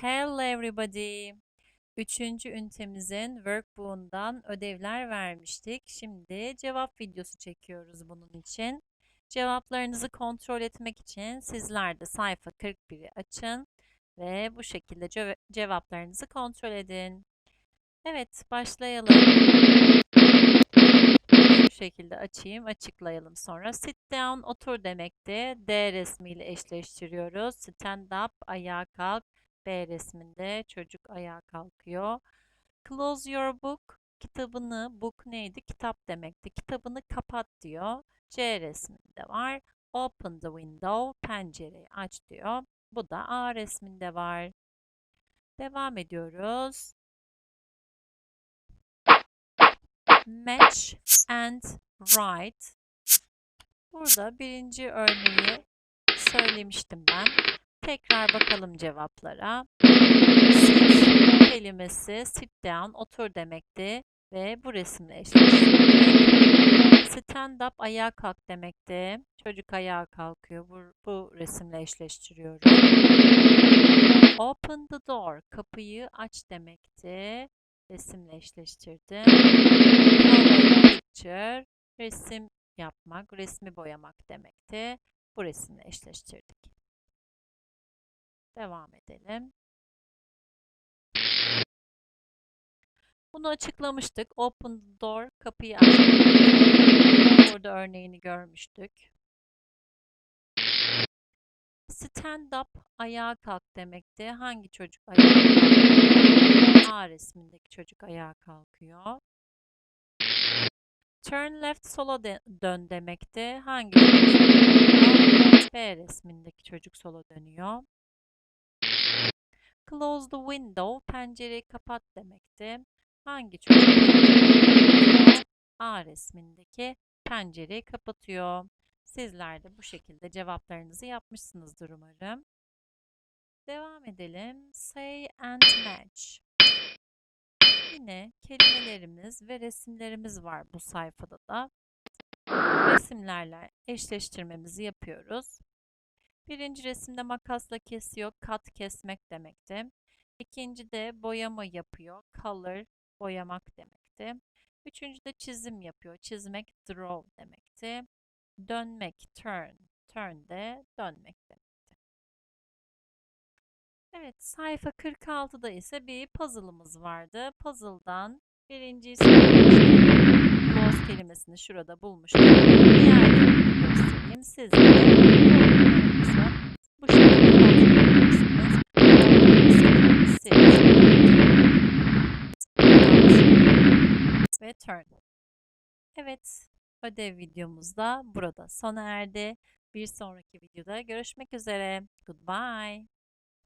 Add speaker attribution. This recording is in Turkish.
Speaker 1: Hello everybody. Üçüncü ünitemizin workbook'undan ödevler vermiştik. Şimdi cevap videosu çekiyoruz bunun için. Cevaplarınızı kontrol etmek için sizler de sayfa 41'i açın ve bu şekilde ce- cevaplarınızı kontrol edin. Evet, başlayalım. Şu şekilde açayım, açıklayalım sonra. Sit down, otur demekti. D resmiyle eşleştiriyoruz. Stand up, ayağa kalk. B resminde çocuk ayağa kalkıyor. Close your book. Kitabını, book neydi? Kitap demekti. Kitabını kapat diyor. C resminde var. Open the window. Pencereyi aç diyor. Bu da A resminde var. Devam ediyoruz. Match and write. Burada birinci örneği söylemiştim ben. Tekrar bakalım cevaplara. Sit kelimesi sit down, otur demekti ve bu resimle eşleştirdik. Stand up, ayağa kalk demekti. Çocuk ayağa kalkıyor. Bu, bu resimle eşleştiriyorum. Open the door, kapıyı aç demekti. Resimle eşleştirdim. Picture, resim yapmak, resmi boyamak demekti. Bu resimle eşleştirdik. Devam edelim. Bunu açıklamıştık. Open door, kapıyı aç. Burada örneğini görmüştük. Stand up, ayağa kalk demekti. Hangi çocuk ayağa kalkıyor? A resmindeki çocuk ayağa kalkıyor. Turn left, sola de- dön demekti. Hangi çocuk? B resmindeki çocuk sola dönüyor. Close the window, pencereyi kapat demekti. Hangi çocuk? A resmindeki pencereyi kapatıyor. Sizler de bu şekilde cevaplarınızı yapmışsınızdır umarım. Devam edelim. Say and match. Yine kelimelerimiz ve resimlerimiz var bu sayfada da. Resimlerle eşleştirmemizi yapıyoruz. Birinci resimde makasla kesiyor, kat kesmek demekti. İkinci de boyama yapıyor, color boyamak demekti. Üçüncü de çizim yapıyor, çizmek draw demekti. Dönmek turn, turn de dönmek demekti. Evet, sayfa 46'da ise bir puzzle'ımız vardı. Puzzle'dan söylemiştim. Close kelimesini şurada bulmuştuk. Diğerlerini göstereyim. Siz bulduklarınızı bu şekilde kontrol edebilirsiniz. Open, sit, sit, ve turn. Evet, ödev videomuz da burada sona erdi. Bir sonraki videoda görüşmek üzere. Goodbye.